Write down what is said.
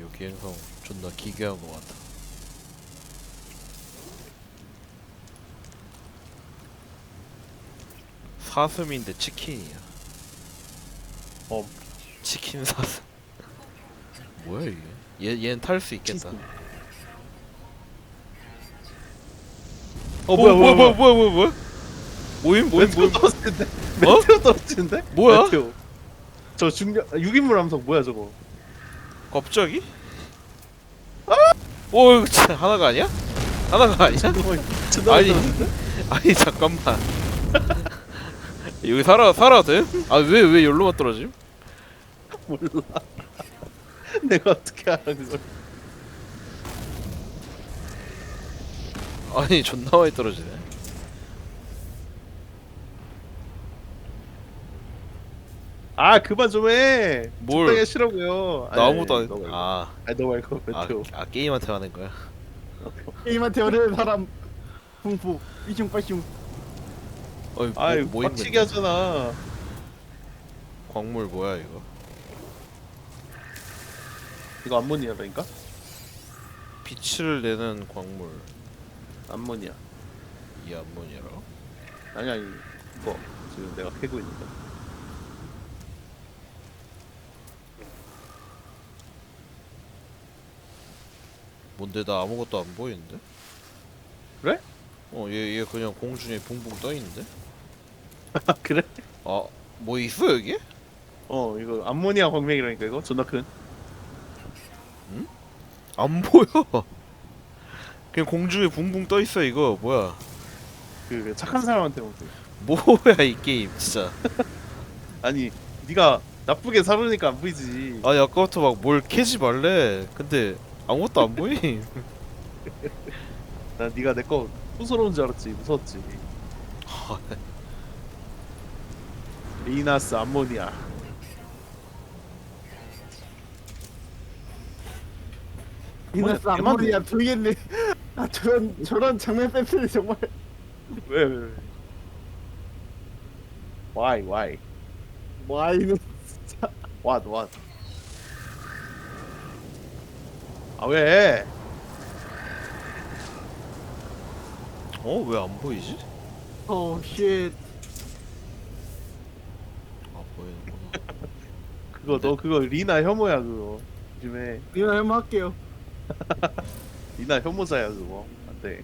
여기 행성 존나 기괴한 것 같아. 사슴인데 치킨이야. 어. 치킨 사슴. 뭐야 이게? 얘 얘는 탈 수 있겠다. 어 뭐야 뭐야 뭐야 뭐야 뭐야 뭐야? 모임 모임 메테오 모임. 떨어지는데 뭐? 메테오 떨어지는데 뭐야? 메테오 저 중력 6인물 함성 뭐야 저거 갑자기? 오 이거 진짜 하나가 아니야? 하나가 아니야? 존나 아니. 아니 잠깐만. 여기 살아 살아 돼? 아왜 왜 열로만 떨어짐? 몰라 내가 어떻게 알아 그걸 아니 존나 많이 떨어지네. 아 그만 좀해 뭘? 적당히 하시라고요 나 아무것도 안너 했. 말고 아, 아니 너 말고 아, 메테오 아 게임한테 하는 거야. 게임한테 어려운 사람 풍부 이슝빠슝 어이 아이 뭐, 뭐 빡치게? 하잖아 광물 뭐야 이거? 이거 암모니아라니까? 빛을 내는 광물 암모니아 이 암모니아라고? 아니 아니 이거 지금 내가 캐고 있는 거 뭔데 나 아무것도 안 보이는데? 그래? 어 얘 얘 그냥 공중에 붕붕 떠 있는데? 아 그래? 아 뭐 있어 여기? 어 이거 암모니아 광맥이라니까 이거 존나 큰 안 보여. 그냥 공중에 붕붕 떠 있어 이거 뭐야? 그 착한 사람한테 오고 뭐야 이 게임 진짜. 아니 네가 나쁘게 살으니까 안 보이지 아니 아까부터 막 뭘 캐지 말래. 근데 아무것도 안 보임. 난 네가 내 거 부스러운 줄 알았지. 무서웠지. 리나스 암모니아. 개만- 암모니아 돌겠네. 아 저런 저런 장면 샘플이 정말. 왜 왜 왜? Why why? 와 이거 what what 아 왜? 어 왜 안 보이지? 오쉣 아 보이는구나. 그거 너 그거 리나 혐오야 그거 요즘에 이거 한번 할게요 리나 혐오자야 그거 안돼